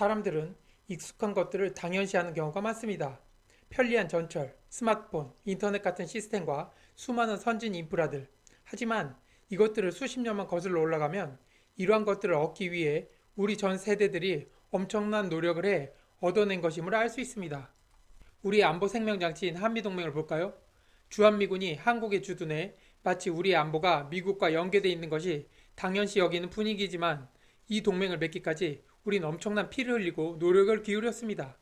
사람들은 익숙한 것들을 당연시하는 경우가 많습니다. 편리한 전철, 스마트폰, 인터넷 같은 시스템과 수많은 선진 인프라들. 하지만 이것들을 수십 년만 거슬러 올라가면 이러한 것들을 얻기 위해 우리 전 세대들이 엄청난 노력을 해 얻어낸 것임을 알 수 있습니다. 우리의 안보 생명장치인 한미동맹을 볼까요? 주한미군이 한국에 주둔해 마치 우리의 안보가 미국과 연계되어 있는 것이 당연시 여기는 분위기지만 이 동맹을 맺기까지 우린 엄청난 피를 흘리고 노력을 기울였습니다.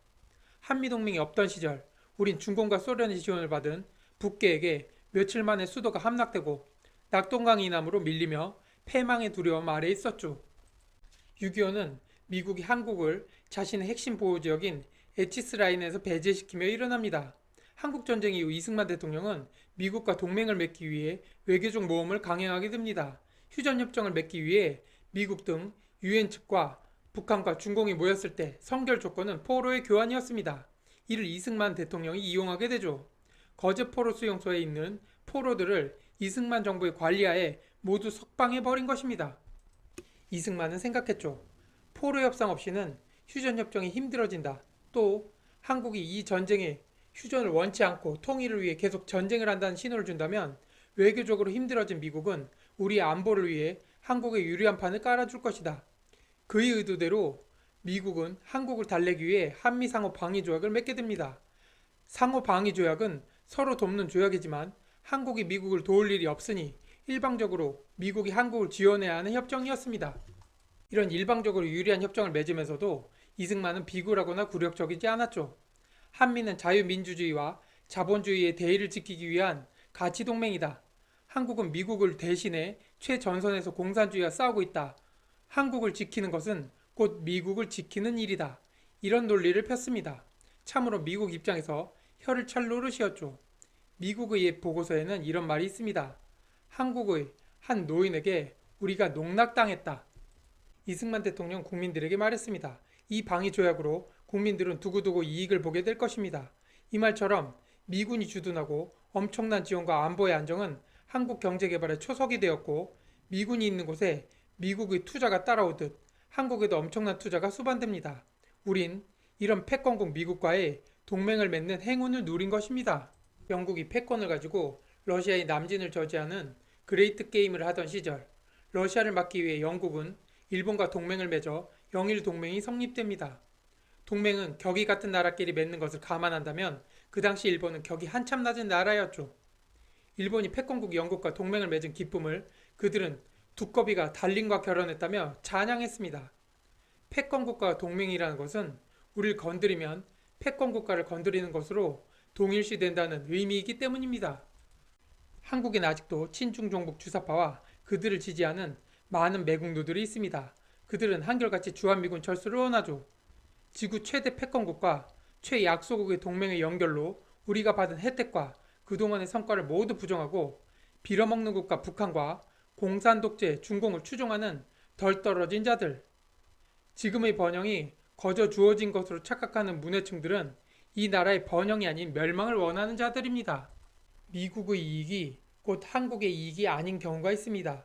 한미동맹이 없던 시절 우린 중공과 소련의 지원을 받은 북계에게 며칠 만에 수도가 함락되고 낙동강 이남으로 밀리며 패망의 두려움 아래 있었죠. 6.25는 미국이 한국을 자신의 핵심 보호 지역인 에치스 라인에서 배제시키며 일어납니다. 한국 전쟁 이후 이승만 대통령은 미국과 동맹을 맺기 위해 외교적 모험을 강행하게 됩니다. 휴전 협정을 맺기 위해 미국 등 유엔 측과 북한과 중공이 모였을 때 선결 조건은 포로의 교환이었습니다. 이를 이승만 대통령이 이용하게 되죠. 거제 포로 수용소에 있는 포로들을 이승만 정부의 관리하에 모두 석방해 버린 것입니다. 이승만은 생각했죠. 포로 협상 없이는 휴전 협정이 힘들어진다. 또 한국이 이 전쟁에 휴전을 원치 않고 통일을 위해 계속 전쟁을 한다는 신호를 준다면 외교적으로 힘들어진 미국은 우리의 안보를 위해 한국에 유리한 판을 깔아줄 것이다. 그의 의도대로 미국은 한국을 달래기 위해 한미 상호 방위 조약을 맺게 됩니다. 상호 방위 조약은 서로 돕는 조약이지만 한국이 미국을 도울 일이 없으니 일방적으로 미국이 한국을 지원해야 하는 협정이었습니다. 이런 일방적으로 유리한 협정을 맺으면서도 이승만은 비굴하거나 굴욕적이지 않았죠. 한미는 자유민주주의와 자본주의의 대의를 지키기 위한 가치 동맹이다. 한국은 미국을 대신해 최전선에서 공산주의와 싸우고 있다. 한국을 지키는 것은 곧 미국을 지키는 일이다. 이런 논리를 폈습니다. 참으로 미국 입장에서 혀를 찰 노릇이었죠. 미국의 보고서에는 이런 말이 있습니다. 한국의 한 노인에게 우리가 농락당했다. 이승만 대통령 국민들에게 말했습니다. 이 방위 조약으로 국민들은 두고두고 이익을 보게 될 것입니다. 이 말처럼 미군이 주둔하고 엄청난 지원과 안보의 안정은 한국 경제 개발의 초석이 되었고 미군이 있는 곳에 미국의 투자가 따라오듯 한국에도 엄청난 투자가 수반됩니다. 우린 이런 패권국 미국과의 동맹을 맺는 행운을 누린 것입니다. 영국이 패권을 가지고 러시아의 남진을 저지하는 그레이트 게임을 하던 시절 러시아를 막기 위해 영국은 일본과 동맹을 맺어 영일 동맹이 성립됩니다. 동맹은 격이 같은 나라끼리 맺는 것을 감안한다면 그 당시 일본은 격이 한참 낮은 나라였죠. 일본이 패권국 영국과 동맹을 맺은 기쁨을 그들은 두꺼비가 달링과 결혼했다며 찬양했습니다. 패권국과 동맹이라는 것은 우리를 건드리면 패권국가를 건드리는 것으로 동일시된다는 의미이기 때문입니다. 한국엔 아직도 친중 종북 주사파와 그들을 지지하는 많은 매국노들이 있습니다. 그들은 한결같이 주한미군 철수를 원하죠. 지구 최대 패권국과 최약소국의 동맹의 연결로 우리가 받은 혜택과 그동안의 성과를 모두 부정하고 빌어먹는 국가 북한과 공산 독재 중공을 추종하는 덜 떨어진 자들. 지금의 번영이 거저 주어진 것으로 착각하는 문해층들은 이 나라의 번영이 아닌 멸망을 원하는 자들입니다. 미국의 이익이 곧 한국의 이익이 아닌 경우가 있습니다.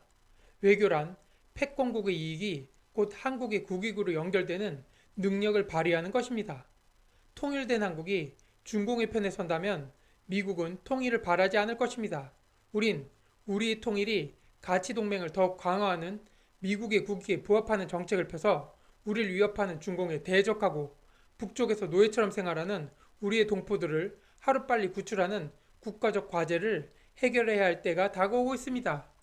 외교란 패권국의 이익이 곧 한국의 국익으로 연결되는 능력을 발휘하는 것입니다. 통일된 한국이 중공의 편에 선다면 미국은 통일을 바라지 않을 것입니다. 우린 우리의 통일이 가치 동맹을 더욱 강화하는 미국의 국익에 부합하는 정책을 펴서 우리를 위협하는 중공에 대적하고 북쪽에서 노예처럼 생활하는 우리의 동포들을 하루빨리 구출하는 국가적 과제를 해결해야 할 때가 다가오고 있습니다.